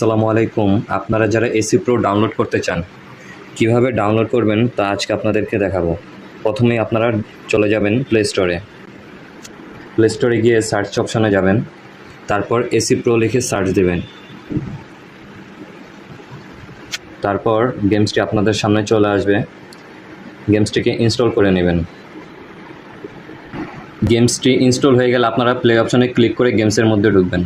আসসালামু আলাইকুম। আপনারা যারা এসি প্রো ডাউনলোড করতে চান, কীভাবে ডাউনলোড করবেন তা আজকে আপনাদেরকে দেখাবো। প্রথমেই আপনারা চলে যাবেন প্লে স্টোরে প্লে স্টোরে গিয়ে সার্চ অপশানে যাবেন। তারপর এসি প্রো লিখে সার্চ দেবেন। তারপর গেমসটি আপনাদের সামনে চলে আসবে। গেমসটিকে ইনস্টল করে নেবেন। গেমসটি ইনস্টল হয়ে গেলে আপনারা প্লে অপশানে ক্লিক করে গেমসের মধ্যে ঢুকবেন।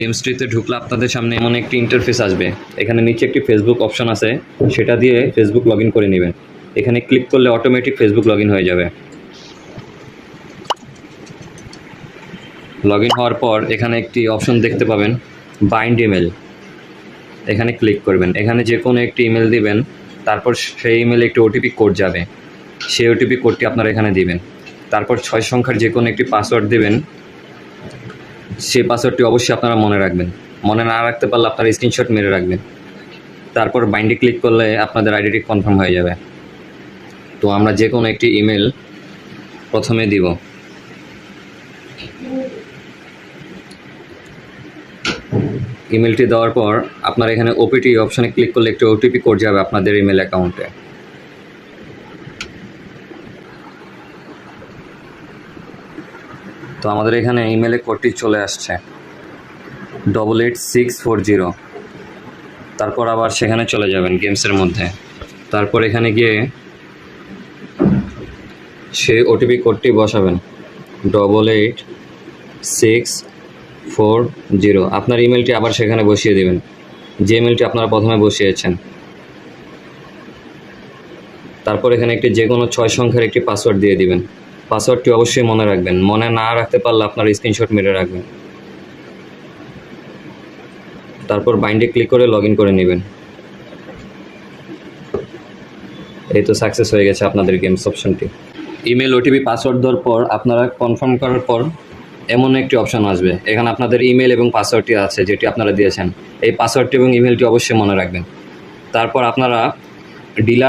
গেমস্ট্রিতে ঢুকলে আপনাদের সামনে এমন একটি ইন্টারফেস আসবে। এখানে নিচে একটি ফেসবুক অপশন আছে। সেটা দিয়ে ফেসবুক লগ করে নেবেন। এখানে ক্লিক করলে অটোমেটিক ফেসবুক লগ হয়ে যাবে। লগ হওয়ার পর এখানে একটি অপশন দেখতে পাবেন বাইন্ড ইমেল এখানে ক্লিক করবেন। এখানে যে কোনো একটি ইমেল দিবেন, তারপর সেই ইমেলে একটি ওটিপি কোড যাবে। সেই ওটিপি কোডটি আপনারা এখানে দিবেন। তারপর ছয় সংখ্যার যে কোনো একটি পাসওয়ার্ড দেবেন সেই পাসওয়ার্ডটি অবশ্যই আপনারা মনে রাখবেন। মনে না রাখতে পারলে আপনারা স্ক্রিনশট মেরে রাখবেন। তারপর বাইন্ডে ক্লিক করলে আপনাদের আইডিটি কনফার্ম হয়ে যাবে। তো আমরা যে কোনো একটি ইমেল প্রথমে দিব। ইমেলটি দেওয়ার পর আপনারা এখানে ওপিটি অপশানে ক্লিক করলে একটি ওটিপি কোড যাবে আপনাদের ইমেল অ্যাকাউন্টে তো আমাদের এখানে ইমেলে কোডটি চলে আসছে। Double eight six four zero তারপর আবার সেখানে চলে যাবেন গেমসের মধ্যে। তারপর এখানে গিয়ে সে ওটিপি কোডটি বসাবেন। Double eight six four zero আপনার ইমেলটি আবার সেখানে বসিয়ে দেবেন। যে ইমেলটি আপনারা প্রথমে বসিয়েছেন। তারপর এখানে একটি যে কোনো ছয় সংখ্যার একটি পাসওয়ার্ড দিয়ে দিবেন। পাসওয়ার্ডটি অবশ্যই মনে রাখবেন। মনে না রাখতে পারলে আপনার স্ক্রিনশট মেরে রাখবেন। তারপর বাইন্ডে ক্লিক করে লগ করে নেবেন। এই তো সাকসেস হয়ে গেছে আপনাদের গেমস অপশনটি ইমেল ওটিপি পাসওয়ার্ড দেওয়ার পর আপনারা কনফার্ম করার পর এমন একটি অপশন আসবে। এখানে আপনাদের ইমেল এবং পাসওয়ার্ডটি আছে যেটি আপনারা দিয়েছেন। এই পাসওয়ার্ডটি এবং ইমেলটি অবশ্যই মনে রাখবেন। তারপর আপনারা ডিলার